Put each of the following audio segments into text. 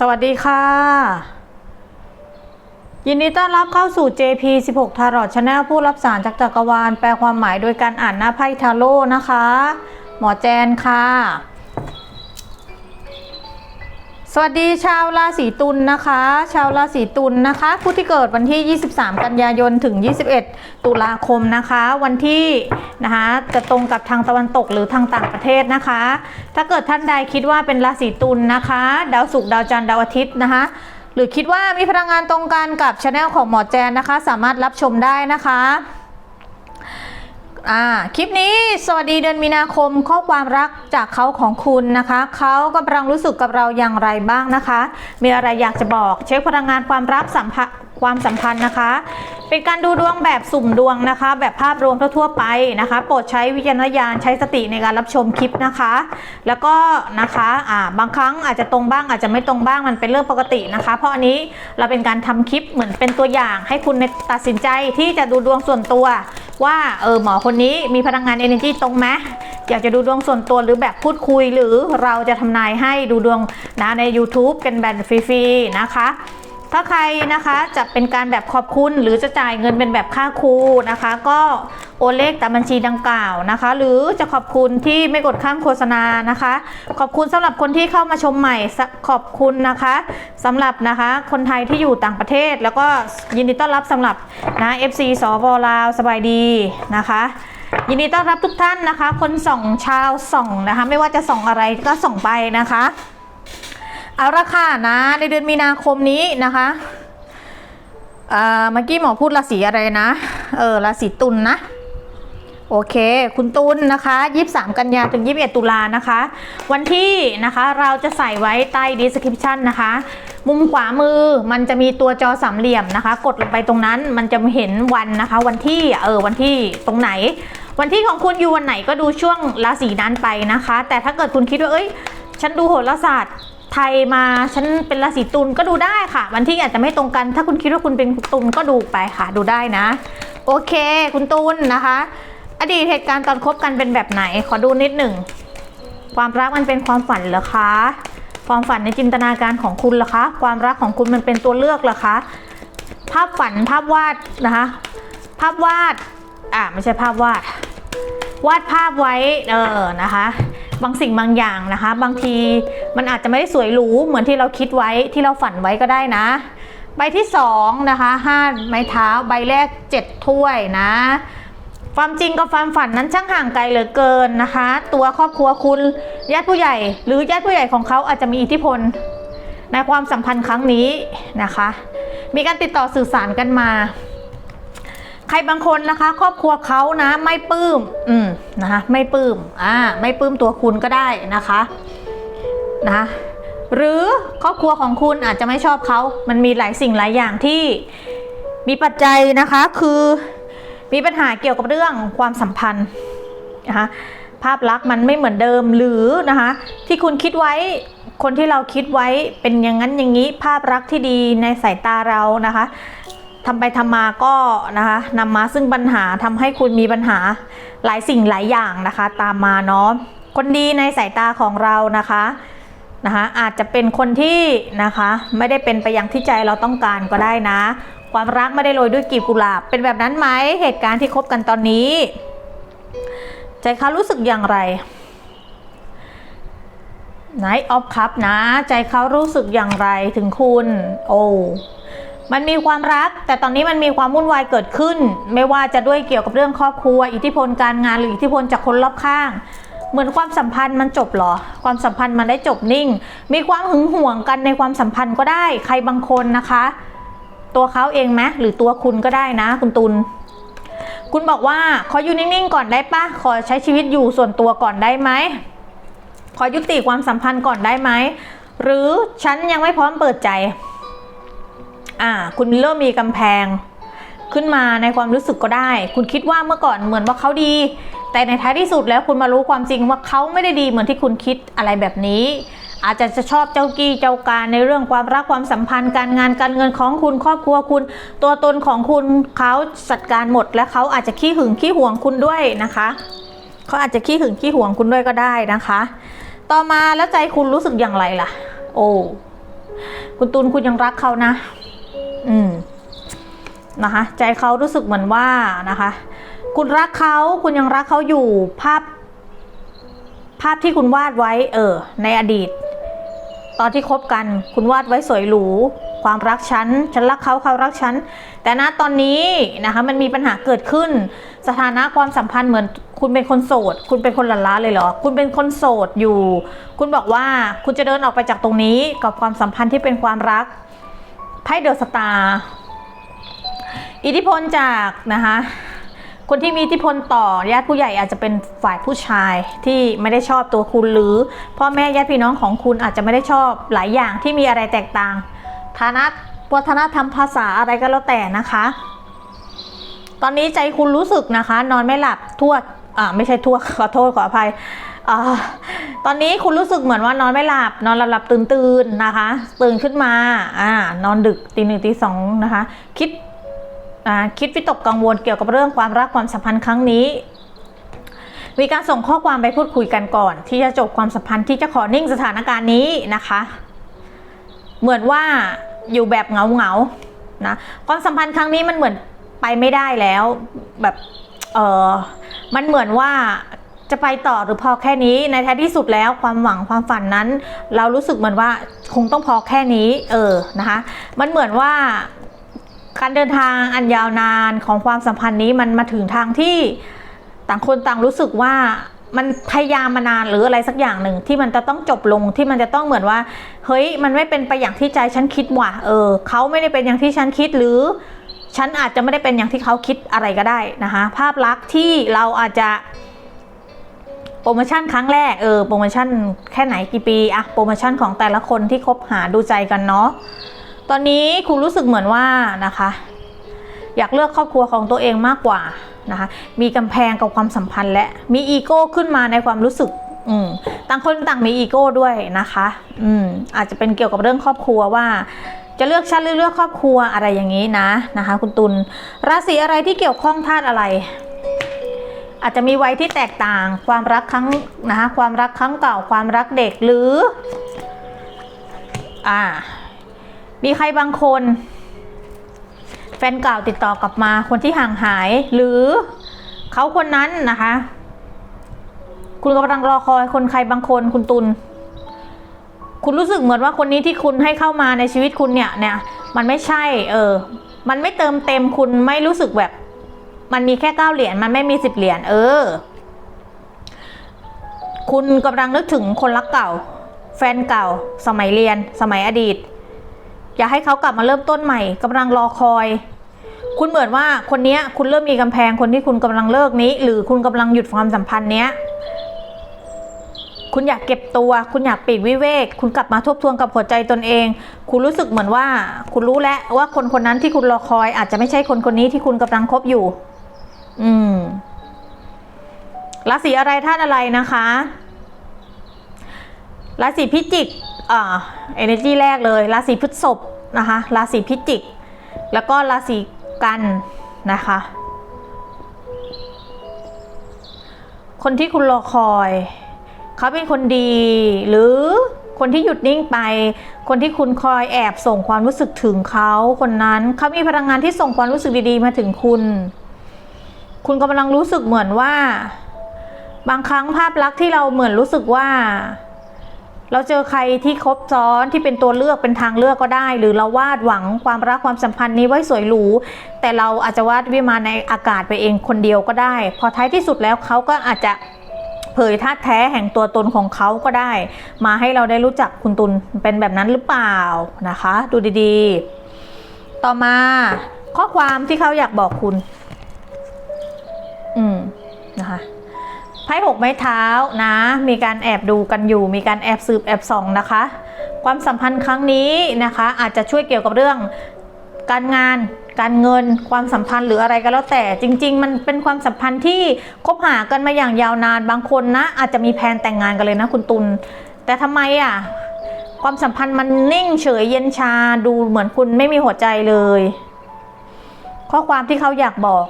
สวัสดีค่ะ ยินดีต้อนรับเข้าสู่ JP 16 Tarot Channel ผู้รับสารจากจักรวาล แปลความหมายโดยการอ่านหน้าไพ่ทาโร่นะคะ หมอแจนค่ะ สวัสดีชาวราศีตุลนะคะ ชาวราศีตุลนะคะ ผู้ที่เกิดวันที่ 23 กันยายนถึง 21 ตุลาคมนะคะ วันที่นะคะจะตรงกับทางตะวันตกหรือทางต่างประเทศนะคะ ถ้าเกิดท่านใดคิดว่าเป็นราศีตุลนะคะ ดาวศุกร์ดาวจันทร์ดาวอาทิตย์นะคะหรือคิดว่ามีพลังงานตรงกันกับช anel ของหมอแจนนะคะ สามารถรับชมได้นะคะ อ่าคลิปนี้สวัสดีเดือนมีนาคมข้อความรักจากเขาของคุณนะคะ เขากำลังรู้สึกกับเราอย่างไรบ้างนะคะ มีอะไรอยากจะบอก เช็คพลังงานความรักสัมพันธ์ ความสัมพันธ์นะคะ เป็นการดูดวงแบบสุ่มดวงนะคะ แบบภาพรวมทั่วๆไปนะคะ โปรดใช้วิจารณญาณใช้สติในการรับชมคลิปนะคะ แล้วก็นะคะอ่าบางครั้งอาจจะตรงบ้างอาจจะไม่ตรงบ้างมันเป็นเรื่องปกตินะคะ เพราะอันนี้เราเป็นการทำคลิปเหมือนเป็นตัวอย่างให้คุณตัดสินใจที่จะดูดวงส่วนตัว ว่าเออหมอคนนี้มีพลังงาน energy ตรงไหมอยากจะดูดวงส่วนตัวหรือแบบพูดคุยหรือเราจะทำนายให้ดูดวงนะใน YouTube เป็นแบบฟรีๆนะคะ ถ้าใครนะคะจะเป็นการแบบขอบคุณหรือจะจ่ายเงินเป็นแบบค่าครูนะคะ ก็โอนเลขตามบัญชีดังกล่าวนะคะ หรือจะขอบคุณที่ไม่กดข้ามโฆษณานะคะ ขอบคุณสำหรับคนที่เข้ามาชมใหม่ขอบคุณนะคะสำหรับนะคะคนไทยที่อยู่ต่างประเทศ แล้วก็ยินดีต้อนรับสำหรับนะ FC สวลาวสบายดีนะคะยินดีต้อนรับทุกท่านนะคะ คนส่องชาวส่องนะคะ ไม่ว่าจะส่องอะไรก็ส่องไปนะคะ เอาละค่ะนะในเดือนมีนาคมนี้นะคะเมื่อกี้หมอพูดราศีอะไรนะ เออราศีตุลนนะโอเค คุณตุลนะคะ23 กันยาถึง 21 ตุลานะคะ วันที่นะคะเราจะใส่ไว้ใต้ description นะคะ มุมขวามือมันจะมีตัวจอสามเหลี่ยมนะคะ กดลงไปตรงนั้นมันจะเห็นวันนะคะ วันที่เออวันที่ตรงไหน วันที่ของคุณอยู่วันไหนก็ดูช่วงราศีนั้นไปนะคะ แต่ถ้าเกิดคุณคิดว่าเอ้ย ฉันดูโหราศาสตร์ ไทยมาฉันเป็นราศีตุลก็ดูได้ค่ะ วันที่อาจจะไม่ตรงกัน ถ้าคุณคิดว่าคุณเป็นตุลก็ดูไปค่ะดูได้นะ โอเค คุณตุลนะคะ อดีตเหตุการณ์ตอนคบกันเป็นแบบไหน ขอดูนิดหนึ่งความรักมันเป็นความฝันเหรอคะ ความฝันในจินตนาการของคุณเหรอคะ ความรักของคุณมันเป็นตัวเลือกเหรอคะ ภาพฝันภาพวาดนะคะ ภาพวาด อ่าไม่ใช่ภาพวาด วาดภาพไว้ เออ นะคะ บางสิ่งบางอย่างนะคะ บางทีมันอาจจะไม่ได้สวยหรูเหมือนที่เราคิดไว้ที่เราฝันไว้ก็ได้นะ ใบที่สองนะคะห้าไม้เท้าใบแรกเจ็ดถ้วยนะ ความจริงกับความฝันนั้นช่างห่างไกลเหลือเกินนะคะ ตัวครอบครัวคุณญาติผู้ใหญ่ หรือญาติผู้ใหญ่ของเขาอาจจะมีอิทธิพลในความสัมพันธ์ครั้งนี้นะคะ มีการติดต่อสื่อสารกันมา ใครบางคนนะคะ ครอบครัวเขานะไม่ปลื้มอืมนะคะไม่ปลื้มอ่าไม่ปลื้มตัวคุณก็ได้นะคะนะหรือครอบครัวของคุณอาจจะไม่ชอบเขา มันมีหลายสิ่งหลายอย่างที่มีปัจจัยนะคะคือมีปัญหาเกี่ยวกับเรื่องความสัมพันธ์นะคะภาพลักษณ์มันไม่เหมือนเดิมหรือนะคะที่คุณคิดไว้คนที่เราคิดไว้เป็นอย่างนั้นอย่างนี้ภาพลักษณ์ที่ดีในสายตาเรานะคะ ทำไปทำมาก็นะคะนำมาซึ่งปัญหาทำให้คุณมีปัญหาหลายสิ่งหลายอย่างนะคะ ตามมาเนาะคนดีในสายตาของเรานะคะนะคะอาจจะเป็นคนที่นะคะไม่ได้เป็นไปอย่างที่ใจเราต้องการก็ได้นะ ความรักไม่ได้โรยด้วยกีบกุหลาบ เป็นแบบนั้นไหมเหตุการณ์ที่คบกันตอนนี้ ใจเขารู้สึกอย่างไรไนท์ออฟคัพนะ ใจเขารู้สึกอย่างไรถึงคุณ โอ้ มันมีความรัก แต่ตอนนี้มันมีความวุ่นวายเกิดขึ้น ไม่ว่าจะด้วยเกี่ยวกับเรื่องครอบครัว อิทธิพลการงานหรืออิทธิพลจากคนรอบข้าง เหมือนความสัมพันธ์มันจบหรอ ความสัมพันธ์มันได้จบนิ่ง มีความหึงหวงกันในความสัมพันธ์ก็ได้ ใครบางคนนะคะ ตัวเขาเองไหมหรือตัวคุณก็ได้นะ คุณตุลคุณบอกว่าขออยู่นิ่งๆก่อนได้ปะขอใช้ชีวิตอยู่ส่วนตัวก่อนได้ไหมขอยุติความสัมพันธ์ก่อนได้ไหมหรือฉันยังไม่พร้อมเปิดใจ อ่า คุณเริ่มมีกำแพงขึ้นมาในความรู้สึกก็ได้ คุณคิดว่าเมื่อก่อนเหมือนว่าเขาดี แต่ในท้ายที่สุดแล้วคุณมารู้ความจริงว่าเขาไม่ได้ดีเหมือนที่คุณคิดอะไรแบบนี้ อาจจะจะชอบเจ้ากี้เจ้าการในเรื่องความรักความสัมพันธ์ การงานการเงินของคุณครอบครัวคุณ ตัวตนของคุณเขาจัดการหมดและเขาอาจจะขี้หึงขี้หวงคุณด้วยนะคะเขาอาจจะขี้หึงขี้หวงคุณด้วยก็ได้นะคะ ต่อมาแล้วใจคุณรู้สึกอย่างไรล่ะ โอ้คุณตุลคุณยังรักเขานะ อืมนะคะ ใจเขารู้สึกเหมือนว่านะคะ คุณรักเขาคุณยังรักเขาอยู่ภาพ ภาพที่คุณวาดไว้ เออ ในอดีต ตอนที่คบกัน คุณวาดไว้สวยหรูความรักฉัน ฉันรักเขาเขารักฉัน แต่ณตอนนี้นะคะ มันมีปัญหาเกิดขึ้น สถานะความสัมพันธ์เหมือน คุณเป็นคนโสด คุณเป็นคนหลันล้าเลยเหรอ คุณเป็นคนโสดอยู่ คุณบอกว่าคุณจะเดินออกไปจากตรงนี้กับความสัมพันธ์ที่เป็นความรัก ไพ่เดอะสตาร์อิทธิพลจากนะคะ คนที่มีอิทธิพลต่อญาติผู้ใหญ่อาจจะเป็นฝ่ายผู้ชายที่ไม่ได้ชอบตัวคุณหรือพ่อแม่ญาติพี่น้องของคุณอาจจะไม่ได้ชอบหลายอย่างที่มีอะไรแตกต่างฐานะวัฒนธรรมภาษาอะไรก็แล้วแต่นะคะ ตอนนี้ใจคุณรู้สึกนะคะ นอนไม่หลับทั่วอ่าไม่ใช่ทั่วขอโทษขออภัย อตอนนี้คุณรู้สึกเหมือนว่านอนไม่หลับ นอนหลับหลับตื่นตื่นนะคะ ตื่นขึ้นมาอ่านอนดึกตีหนึ่งตีสองนะคะ คิดอ่าคิดวิตกกังวลเกี่ยวกับเรื่องความรักความสัมพันธ์ครั้งนี้ มีการส่งข้อความไปพูดคุยกันก่อน ที่จะจบความสัมพันธ์ที่จะขอนิ่งสถานการณ์นี้นะคะ เหมือนว่าอยู่แบบเงาเงานะความสัมพันธ์ครั้งนี้มันเหมือนไปไม่ได้แล้วแบบเออมันเหมือนว่า จะไปต่อหรือพอแค่นี้ในท้ายที่สุดแล้วความหวังความฝันนั้น เรารู้สึกเหมือนว่าคงต้องพอแค่นี้เออนะคะ มันเหมือนว่าการเดินทางอันยาวนานของความสัมพันธ์นี้มันมาถึงทางที่ต่างคนต่างรู้สึกว่ามันพยายามมานานหรืออะไรสักอย่างหนึ่งที่มันจะต้องจบลงที่มันจะต้องเหมือนว่า เฮ้ยมันไม่เป็นไปอย่างที่ใจฉันคิดว่ะเออเขาไม่ได้เป็นอย่างที่ฉันคิดหรือ ฉันอาจจะไม่ได้เป็นอย่างที่เขาคิดอะไรก็ได้นะคะภาพลักษณ์ที่เราอาจจะ โปรโมชั่นครั้งแรกเออโปรโมชั่นแค่ไหนกี่ปีอะโปรโมชั่นของแต่ละคนที่คบหาดูใจกันเนาะตอนนี้คุณรู้สึกเหมือนว่านะคะ อยากเลือกครอบครัวของตัวเองมากกว่านะคะมีกำแพงกับความสัมพันธ์และมีอีโก้ขึ้นมาในความรู้สึกอืมต่างคนต่างมีอีโก้ด้วยนะคะอืมอาจจะเป็นเกี่ยวกับเรื่องครอบครัวว่าจะเลือกฉันหรือเลือกครอบครัวอะไรอย่างนี้นะนะคะ คุณตุลราศีอะไรที่เกี่ยวข้องธาตุอะไร อาจจะมีวัยที่แตกต่าง ความรักครั้งนะคะความรักครั้งเก่าความรักเด็กหรืออ่ามีใครบางคน แฟนเก่าติดต่อกลับมาคนที่ห่างหาย หรือเขาคนนั้นนะคะ คุณกำลังรอคอยคนใครบางคนคุณตุลคุณรู้สึกเหมือนว่าคนนี้ที่คุณให้เข้ามาในชีวิตคุณเนี่ยเนี่ยมันไม่ใช่ เออ มันไม่เติมเต็มคุณไม่รู้สึกแบบ มันมีแค่เก้าเหรียญมันไม่มีสิบเหรียญเออ คุณกำลังนึกถึงคนรักเก่า แฟนเก่า สมัยเรียน สมัยอดีต อยากให้เขากลับมาเริ่มต้นใหม่กำลังรอคอย คุณเหมือนว่าคนนี้คุณเริ่มมีกำแพงคนที่คุณกำลังเลิกนี้ หรือคุณกำลังหยุดความสัมพันธ์เนี้ยคุณอยากเก็บตัว คุณอยากปลีกวิเวก คุณกลับมาทบทวนกับหัวใจตนเอง คุณรู้สึกเหมือนว่า คุณรู้แล้วว่าคนคนนั้นที่คุณรอคอยอาจจะไม่ใช่คนคนนี้ที่คุณกำลังคบอยู่ อืมราศีอะไรธาตุอะไรนะคะราศีพิจิกอ่า energy แรกเลยราศีพฤษภนะคะราศีพิจิก แล้วก็ราศีกันนะคะ คนที่คุณรอคอยเขาเป็นคนดี หรือคนที่หยุดนิ่งไป คนที่คุณคอยแอบส่งความรู้สึกถึงเขาคนนั้นเขามีพลังงานที่ส่งความรู้สึกดีๆมาถึงคุณ คุณกำลังรู้สึกเหมือนว่า บางครั้งภาพลักษณ์ที่เราเหมือนรู้สึกว่า เราเจอใครที่ครบซ้อนที่เป็นตัวเลือกเป็นทางเลือกก็ได้ หรือเราวาดหวังความรักความสัมพันธ์นี้ไว้สวยหรูแต่เราอาจจะวาดวิมานในอากาศไปเองคนเดียวก็ได้ พอท้ายที่สุดแล้วเขาก็อาจจะเผยท่าแท้แห่งตัวตนของเขาก็ได้ มาให้เราได้รู้จักคุณตุลเป็นแบบนั้นหรือเปล่านะคะ ดูดีๆ ต่อมาข้อความที่เขาอยากบอกคุณ ไพ่หกไม้เท้านะ มีการแอบดูกันอยู่ มีการแอบสืบแอบส่องนะคะ ความสัมพันธ์ครั้งนี้นะคะ อาจจะช่วยเกี่ยวกับเรื่องการงานการเงินความสัมพันธ์หรืออะไรก็แล้วแต่จริง ๆ มันเป็นความสัมพันธ์ที่คบหากันมาอย่างยาวนานบางคนนะ อาจจะมีแผนแต่งงานกันเลยนะคุณตุลแต่ทำไมอะความสัมพันธ์มันนิ่งเฉยเย็นชาดูเหมือนคุณไม่มีหัวใจเลย ข้อความที่เขาอยากบอก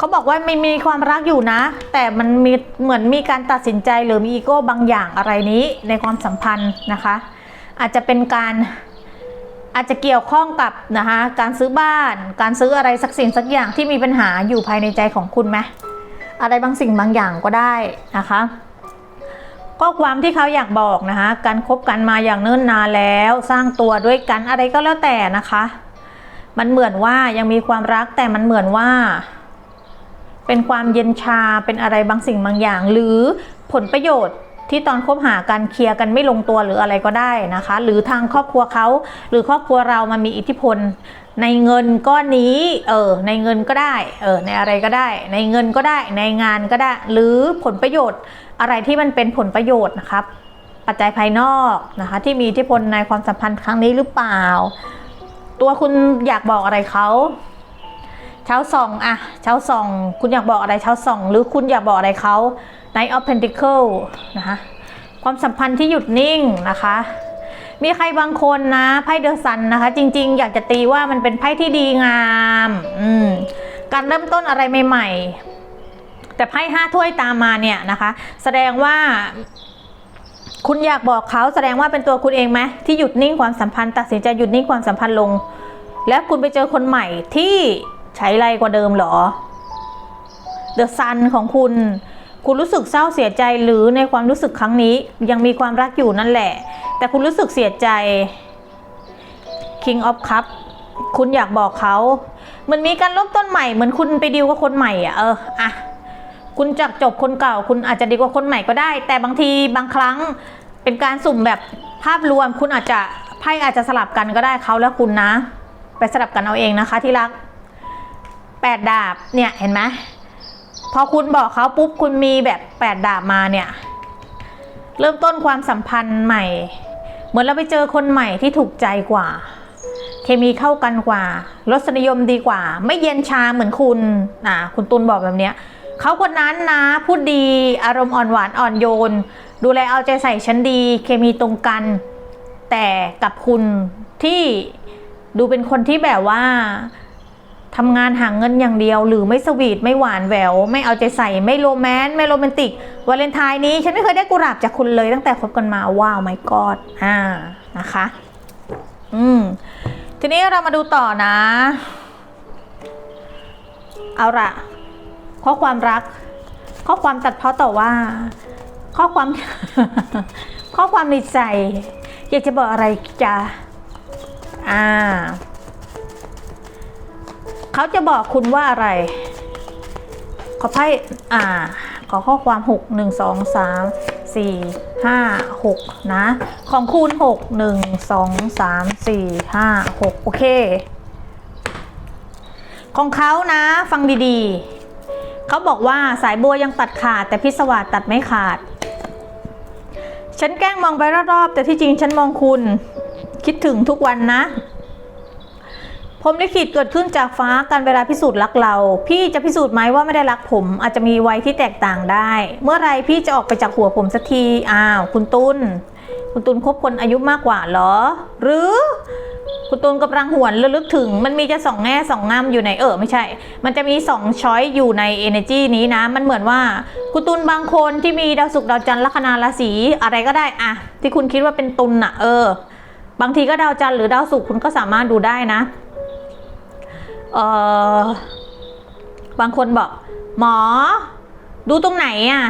เขาบอกว่าไม่มีความรักอยู่นะ แต่มันมีเหมือนมีการตัดสินใจหรือมีอีโก้บางอย่างอะไรนี้ในความสัมพันธ์นะคะ อาจจะเป็นการอาจจะเกี่ยวข้องกับนะคะการซื้อบ้าน การซื้ออะไรสักสิ่งสักอย่างที่มีปัญหาอยู่ภายในใจของคุณไหมอะไรบางสิ่งบางอย่างก็ได้นะคะข้อความที่เขาอยากบอกนะคะ การคบกันมาอย่างเนิ่นนานแล้ว สร้างตัวด้วยกันอะไรก็แล้วแต่นะคะ มันเหมือนว่ายังมีความรักแต่มันเหมือนว่า เป็นความเย็นชาเป็นอะไรบางสิ่งบางอย่าง หรือผลประโยชน์ที่ตอนคบหากันเคลียร์กันไม่ลงตัวหรืออะไรก็ได้นะคะ หรือทางครอบครัวเขาหรือครอบครัวเรามันมีอิทธิพล ในเงินก้อนนี้เออในเงินก็ได้เออในอะไรก็ได้ ในเงินก็ได้ในงานก็ได้ หรือผลประโยชน์อะไรที่มันเป็นผลประโยชน์นะครับ ปัจจัยภายนอกนะคะ ที่มีอิทธิพลในความสัมพันธ์ครั้งนี้หรือเปล่า ตัวคุณอยากบอกอะไรเขา เช้าสองอะเช้าสองคุณอยากบอกอะไรเช้าสองหรือคุณอยากบอกอะไรเขา Knight of Pentacle นะคะความสัมพันธ์ที่หยุดนิ่งนะคะ มีใครบางคนนะไพ่เดอะซันนะคะ จริง ๆ อยากจะตีว่ามันเป็นไพ่ที่ดีงามอืมการเริ่มต้นอะไรใหม่ๆ แต่ไพ่ห้าถ้วยตามมาเนี่ยนะคะ แสดงว่าคุณอยากบอกเขาแสดงว่าเป็นตัวคุณเองไหมที่หยุดนิ่งความสัมพันธ์ ตัดสินใจหยุดนิ่งความสัมพันธ์ลง แล้วคุณไปเจอคนใหม่ที่ ใช้ไรกว่าเดิมหรอเดอะซันของคุณ คุณรู้สึกเศร้าเสียใจหรือในความรู้สึกครั้งนี้ ยังมีความรักอยู่นั่นแหละ แต่คุณรู้สึกเสียใจ King of Cup คุณอยากบอกเขาเหมันมีการเริ่มต้นใหม่เหมือนคุณไปดีลกับคนใหม่อะเอออะคุณจากจบคนเก่า คุณอาจจะดีกว่าคนใหม่ก็ได้ แต่บางทีบางครั้งเป็นการสุ่มแบบภาพรวม คุณอาจจะไพ่อาจจะสลับกันก็ได้เขาและคุณนะ ไปสลับกันเอาเองนะคะที่รัก แปดดาบเนี่ยเห็นไหมพอคุณบอกเขาปุ๊บคุณมีแบบแปดดาบมาเนี่ย เริ่มต้นความสัมพันธ์ใหม่ เหมือนเราไปเจอคนใหม่ที่ถูกใจกว่า เคมีเข้ากันกว่ารสนิยมดีกว่า ไม่เย็นชาเหมือนคุณอะคุณตุลบอกแบบเนี้ยเขาคนนั้นนะพูดดีอารมณ์อ่อนหวานอ่อนโยน ดูแลเอาใจใส่ฉันดี เคมีตรงกัน แต่กับคุณที่ดูเป็นคนที่แบบว่า ทำงานหาเงินอย่างเดียว หรือไม่สวีทไม่หวานแหวว ไม่เอาใจใส่ไม่โรแมนต์ไม่โรแมนติกวาเลนไทน์นี้ฉันไม่เคยได้กุหลาบจากคุณเลยตั้งแต่คบกันมาว้าวไม่กอดอ่านะคะ อืมทีนี้เรามาดูต่อนะ เอาละข้อความรัก ข้อความตัดเพาะต่อว่า ข้อความ ข้อความในใจ อยากจะบอกอะไรจ้ะอ่า เขาจะบอกคุณว่าอะไร ขอไพ่อ่า ขอข้อความหกหนึ่งสองสามสี่ห้าหกนะ ของคุณหกหนึ่งสองสามสี่ห้าหกโอเค ของเขานะ ฟังดีๆ เขาบอกว่าสายบัวยังตัดขาด แต่พิศวาสตัดไม่ขาด ฉันแกล้งมองไปรอบๆแต่ที่จริงฉันมองคุณ คิดถึงทุกวันนะ ผมลิขิตเกิดขึ้นจากฟ้าการเวลาพิสูจน์รักเรา พี่จะพิสูจน์ไหมว่าไม่ได้รักผม อาจจะมีไวัยที่แตกต่างได้ เมื่อไรพี่จะออกไปจากหัวผมสักทีอ้าวคุณตุลคุณตุลคบคนอายุมากกว่าเหรอ หรือคุณตุลกำลังหวนระลึกถึง มันมีจะสองแง่สองงามอยู่ในเออไม่ใช่ มันจะมีสองช้อยอยู่ใน energy นี้นะ มันเหมือนว่าคุณตุลบางคนที่มีดาวศุกร์ดาวจันทร์ลัคนาราศีอะไรก็ได้อะที่คุณคิดว่าเป็นตุลน่ะ เออ บางทีก็ดาวจันทร์หรือดาวศุกร์คุณก็สามารถดูได้นะ เออบางคนบอก หมอ ดูตรงไหนอะ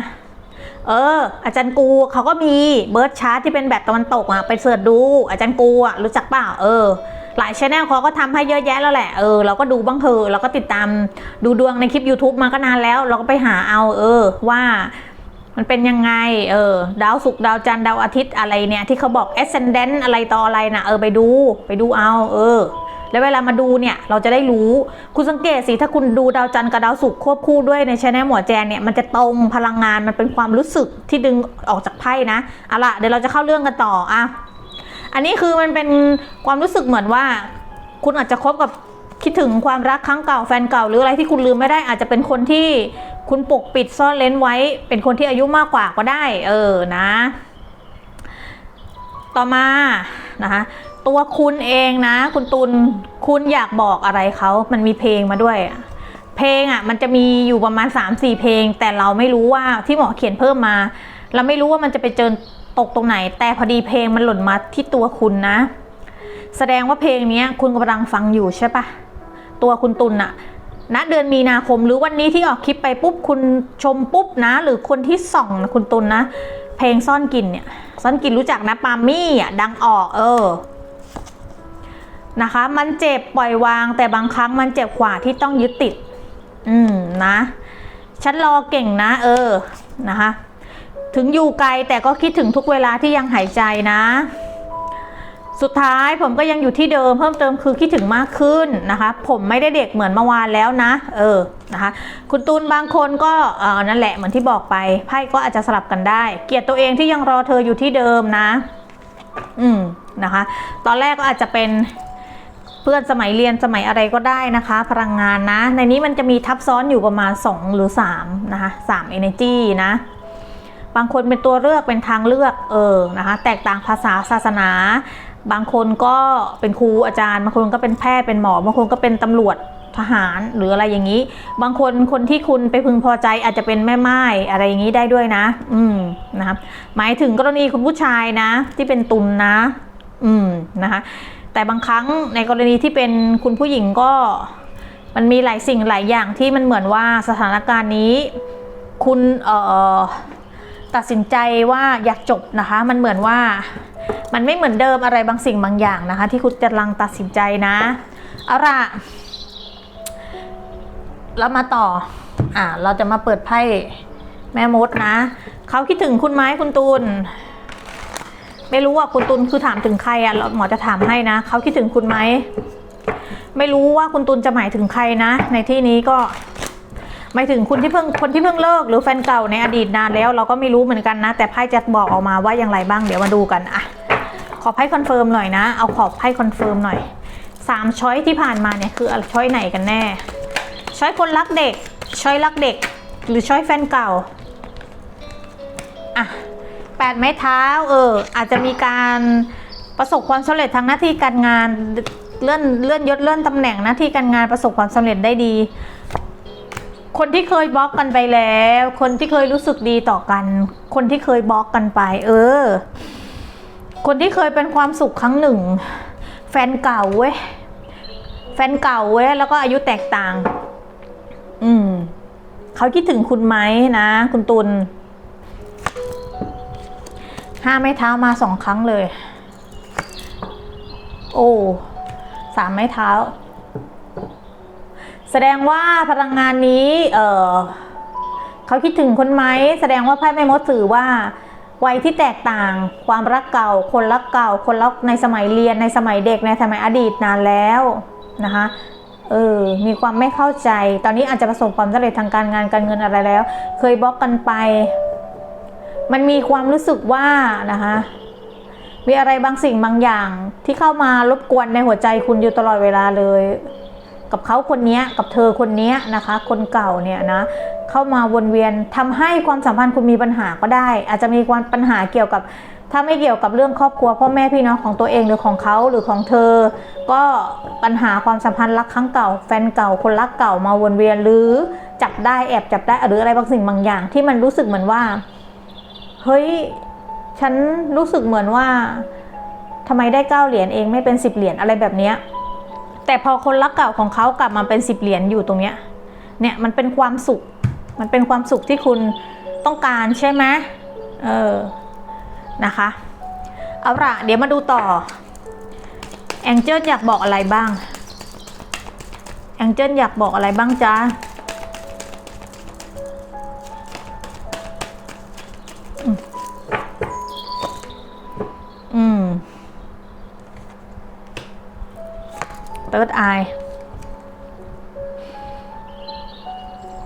เออ อาจารย์กูเขาก็มีเบิร์ดชาร์ตที่เป็นแบบตะวันตกอะไปเสิร์ชดู อาจารย์กูอะรู้จักเปล่าเออ หลายชแนลเขาก็ทำให้เยอะแยะแล้วแหละเออเราก็ดูบ้างเถอะเราก็ติดตามดูดวงในคลิป YouTube มาก็นานแล้ว เราก็ไปหาเอาเออว่ามันเป็นยังไง เออ ดาวศุกร์ดาวจันทร์ดาวอาทิตย์อะไรเนี่ย ที่เขาบอก ascendant อะไรต่ออะไรนะเออไปดู ไปดูเอา เออ แล้วเวลามาดูเนี่ยเราจะได้รู้ คุณสังเกตสิถ้าคุณดูดาวจันทร์กับดาวศุกร์ควบคู่ด้วยในชแนลหมอแจนเนี่ยมันจะตรงพลังงานมันเป็นความรู้สึกที่ดึงออกจากไพ่นะเอาล่ะเดี๋ยวเราจะเข้าเรื่องกันต่ออะอันนี้คือมันเป็นความรู้สึกเหมือนว่า คุณอาจจะคบกับคิดถึงความรักครั้งเก่าแฟนเก่าหรืออะไรที่คุณลืมไม่ได้อาจจะเป็นคนที่คุณปกปิดซ่อนเลนไว้ เป็นคนที่อายุมากกว่าก็ได้ เออนะ ต่อมานะคะ ตัวคุณเองนะ คุณตุลคุณอยากบอกอะไรเขามันมีเพลงมาด้วย เพลงอะ มันจะมีอยู่ประมาณ 3-4 เพลง แต่เราไม่รู้ว่าที่หมอเขียนเพิ่มมา เราไม่รู้ว่ามันจะไปเจอตกตรงไหน แต่พอดีเพลงมันหล่นมาที่ตัวคุณนะ แสดงว่าเพลงนี้คุณกำลังฟังอยู่ใช่ปะตัวคุณตุลน่ะณเดือนมีนาคมหรือวันนี้ที่ออกคลิปไปปุ๊บคุณชมปุ๊บนะ หรือคนที่ส่องนะคุณตุลนะ เพลงซ่อนกลิ่นเนี่ยซ่อนกลิ่นรู้จักนะปามี่อะดังออกเออ นะคะ มันเจ็บปล่อยวาง แต่บางครั้งมันเจ็บกว่าที่ต้องยึดติด อืมนะฉันรอเก่งนะ เออนะคะ ถึงอยู่ไกลแต่ก็คิดถึงทุกเวลาที่ยังหายใจนะ สุดท้ายผมก็ยังอยู่ที่เดิมเพิ่มเติมคือคิดถึงมากขึ้นนะคะ ผมไม่ได้เด็กเหมือนเมื่อวานแล้วนะ เออนะคะ คุณตูนบางคนก็เออนั่นแหละเหมือนที่บอกไปไพ่ก็อาจจะสลับกันได้ เกลียดตัวเองที่ยังรอเธออยู่ที่เดิมนะ อืมนะคะ ตอนแรกก็อาจจะเป็น เพื่อนสมัยเรียนสมัยอะไรก็ได้นะคะ พลังงานนะ ในนี้มันจะมีทับซ้อนอยู่ประมาณ 2 หรือ 3 นะคะ3 energy นะ บางคนเป็นตัวเลือกเป็นทางเลือกเออนะคะ แตกต่างภาษาศาสนา บางคนก็เป็นครูอาจารย์บางคนก็เป็นแพทย์เป็นหมอบางคนก็เป็นตำรวจทหารหรืออะไรอย่างนี้ บางคนคนที่คุณไปพึงพอใจอาจจะเป็นแม่ไม้อะไรอย่างนี้ได้ด้วยนะ อืมนะครับหมายถึงกรณีคุณผู้ชายนะ ที่เป็นตุลนนะ อืมนะคะ แต่บางครั้งในกรณีที่เป็นคุณผู้หญิงก็มันมีหลายสิ่งหลายอย่างที่มันเหมือนว่าสถานการณ์นี้ คุณเอ่อตัดสินใจว่าอยากจบนะคะ มันเหมือนว่ามันไม่เหมือนเดิมอะไรบางสิ่งบางอย่างนะคะ ที่คุณกำลังตัดสินใจนะเอาละแล้วมาต่ออ่าเราจะมาเปิดไพ่แม่มดนะ เขาคิดถึงคุณไหมคุณตูน ไม่รู้ว่าคุณตุลคือถามถึงใครอะ่ะเราหมอจะถามให้นะเขาคิดถึงคุณไหมไม่รู้ว่าคุณตุลจะหมายถึงใครนะ ในที่นี้ก็หมายถึงคุณที่เพิ่งคนที่เพิ่งเลิกหรือแฟนเก่าในอดีตนานแล้ว เราก็ไม่รู้เหมือนกันนะ แต่ไพ่จะบอกออกมาว่าอย่างไรบ้างเดี๋ยวมาดูกันอะขอไพ่คอนเฟิร์มหน่อยนะ เอาขอไพ่คอนเฟิร์มหน่อยสามช้อยที่ผ่านมาเนี่ยคือช้อยไหนกันแน่ ช้อยคนรักเด็ก ช้อยรักเด็ก หรือช้อยแฟนเก่าอะ แปดไม้เท้า เออ อาจจะมีการประสบความสำเร็จทางหน้าที่การงานเลื่อนเลื่อนยศเลื่อนตำแหน่งหน้าที่การงานประสบความสำเร็จได้ดี คนที่เคยบล็อกกันไปแล้ว คนที่เคยรู้สึกดีต่อกัน คนที่เคยบล็อกกันไป เออ คนที่เคยเป็นความสุขครั้งหนึ่ง แฟนเก่าเว้ยแฟนเก่าเว้ยแล้วก็อายุแตกต่าง อืมเขาคิดถึงคุณไหมนะ คุณตุล ห้าไม้เท้ามาสองครั้งเลย โอ้สามไม้เท้า แสดงว่าพลังงานนี้ เออเขาคิดถึงคนไหม แสดงว่าไพ่แม่มดสื่อว่าวัยที่แตกต่าง ความรักเก่า คนรักเก่า คนรักในสมัยเรียนในสมัยเด็กในสมัยอดีตนานแล้วนะคะเออ มีความไม่เข้าใจ ตอนนี้อาจจะประสบความสำเร็จทางการงานการเงินอะไรแล้ว เคยบล็อกกันไป มันมีความรู้สึกว่านะคะมีอะไรบางสิ่งบางอย่างที่เข้ามารบกวนในหัวใจคุณอยู่ตลอดเวลาเลย กับเขาคนนี้กับเธอคนนี้นะคะ คนเก่าเนี่ยนะเข้ามาวนเวียนทำให้ความสัมพันธ์คุณมีปัญหาก็ได้ อาจจะมีความปัญหาเกี่ยวกับถ้าไม่เกี่ยวกับเรื่องครอบครัวพ่อแม่พี่น้องของตัวเองหรือของเขาหรือของเธอ ก็ปัญหาความสัมพันธ์รักครั้งเก่า แฟนเก่าคนรักเก่ามาวนเวียนหรือจับได้แอบจับได้หรืออะไรบางสิ่งบางอย่าง ที่มันรู้สึกเหมือนว่า เฮ้ย ฉันรู้สึกเหมือนว่าทำไมได้เก้าเหรียญเองไม่เป็นสิบเหรียญอะไรแบบเนี้ยแต่พอคนรักเก่าของเขากลับมาเป็นสิบเหรียญอยู่ตรงเนี้ยเนี่ยมันเป็นความสุข มันเป็นความสุขที่คุณต้องการใช่ไหมเออนะคะเอาละเดี๋ยวมาดูต่อแองเจิลอยากบอกอะไรบ้างแองเจิลอยากบอกอะไรบ้างจ๊ะ Third Eye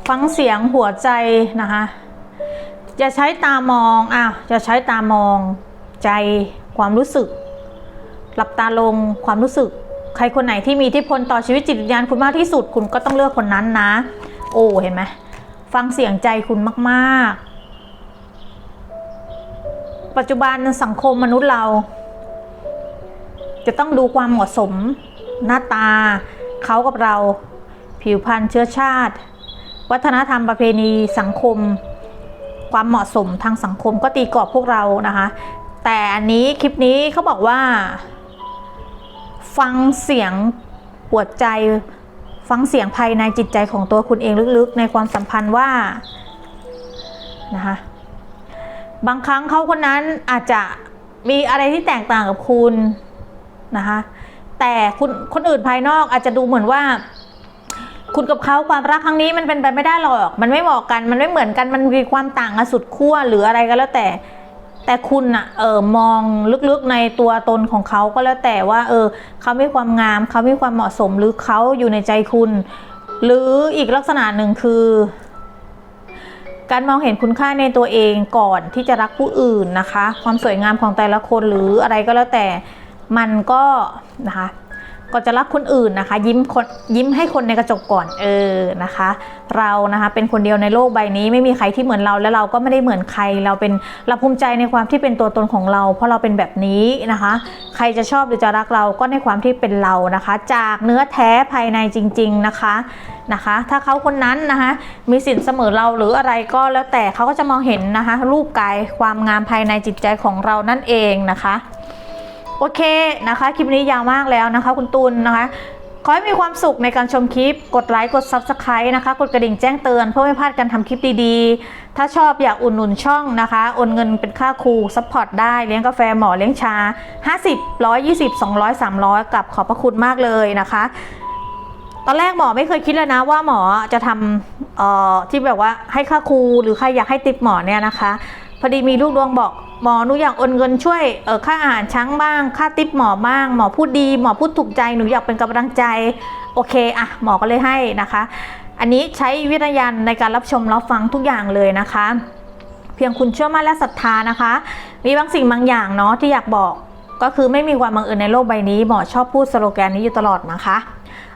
ฟังเสียงหัวใจนะคะ จะใช้ตามองอ้าวจะใช้ตามองใจความรู้สึก หลับตาลงความรู้สึก ใครคนไหนที่มีอิทธิพลต่อชีวิตจิตวิญญาณคุณมากที่สุด คุณก็ต้องเลือกคนนั้นนะ โอ้เห็นไหมฟังเสียงใจคุณมากๆ ปัจจุบันสังคมมนุษย์เรา จะต้องดูความเหมาะสม หน้าตา เขากับเรา ผิวพรรณเชื้อชาติ วัฒนธรรมประเพณีสังคม ความเหมาะสมทางสังคมก็ตีกรอบพวกเรานะคะ แต่อันนี้คลิปนี้เขาบอกว่า ฟังเสียงปวดใจฟังเสียงภายในจิตใจของตัวคุณเองลึกๆ ในความสัมพันธ์ว่านะคะบางครั้งเขาคนนั้นอาจจะมีอะไรที่แตกต่างกับคุณนะคะ แต่คุณคนอื่นภายนอกอาจจะดูเหมือนว่า คุณกับเขาความรักครั้งนี้มันเป็นไปไม่ได้หรอก มันไม่เหมาะกัน มันไม่เหมือนกัน มันมีความต่างกันสุดขั้วหรืออะไรก็แล้วแต่ แต่คุณอะเออมองลึกๆในตัวตนของเขาก็แล้วแต่ว่า เออเขามีความงามเขามีความเหมาะสมหรือเขาอยู่ในใจคุณ หรืออีกลักษณะหนึ่งคือ การมองเห็นคุณค่าในตัวเองก่อนที่จะรักผู้อื่นนะคะ ความสวยงามของแต่ละคนหรืออะไรก็แล้วแต่ มันก็นะคะก็จะรักคนอื่นนะคะ ยิ้มคนยิ้มให้คนในกระจกก่อนเออนะคะ เรานะคะเป็นคนเดียวในโลกใบนี้ไม่มีใครที่เหมือนเราและเราก็ไม่ได้เหมือนใคร เราเป็นเราภูมิใจในความที่เป็นตัวตนของเรา เพราะเราเป็นแบบนี้นะคะ ใครจะชอบหรือจะรักเราก็ในความที่เป็นเรานะคะ จากเนื้อแท้ภายในจริง ๆนะคะนะคะ ถ้าเขาคนนั้นนะคะมีสินเสมอเราหรืออะไรก็แล้วแต่เขาก็จะมองเห็นนะคะรูปกายความงามภายในจิตใจของเรานั่นเองนะคะ โอเคนะคะ คลิปนี้ยาวมากแล้วนะคะ คุณตุลนะคะ ขอให้มีความสุขในการชมคลิป กดไลค์ กด Subscribe นะคะ กดกระดิ่งแจ้งเตือนเพื่อไม่พลาดการทำคลิปดีๆ ถ้าชอบอยากอุดหนุนช่องนะคะ โอนเงินเป็นค่าครูซัพพอร์ตได้ เลี้ยงกาแฟหมอเลี้ยงชา 50 120 200 300กลับขอบพระคุณมากเลยนะคะ ตอนแรกหมอไม่เคยคิดเลยนะว่าหมอจะทำเอ่อที่แบบว่าให้ค่าครูหรือใครอยากให้ติปหมอเนี่ยนะคะ พอดีมีลูกดวงบอก หมอหนูอยากโอนเงินช่วยเออค่าอาหารช้างบ้าง ค่าติปหมอบ้าง หมอพูดดีหมอพูดถูกใจหนูอยากเป็นกำลังใจ โอเคอะหมอก็เลยให้นะคะ อันนี้ใช้วิทยาณในการรับชมรับฟังทุกอย่างเลยนะคะ เพียงคุณเชื่อมั่นและศรัทธานะคะ มีบางสิ่งบางอย่างเนาะที่อยากบอกก็คือไม่มีความบังเอิญในโลกใบนี้หมอชอบพูดสโลแกนนี้อยู่ตลอดนะคะ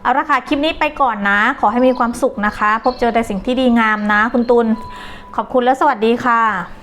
เอาละค่ะคลิปนี้ไปก่อนนะ ขอให้มีความสุขนะคะ พบเจอแต่สิ่งที่ดีงามนะ คุณตุลขอบคุณและสวัสดีค่ะ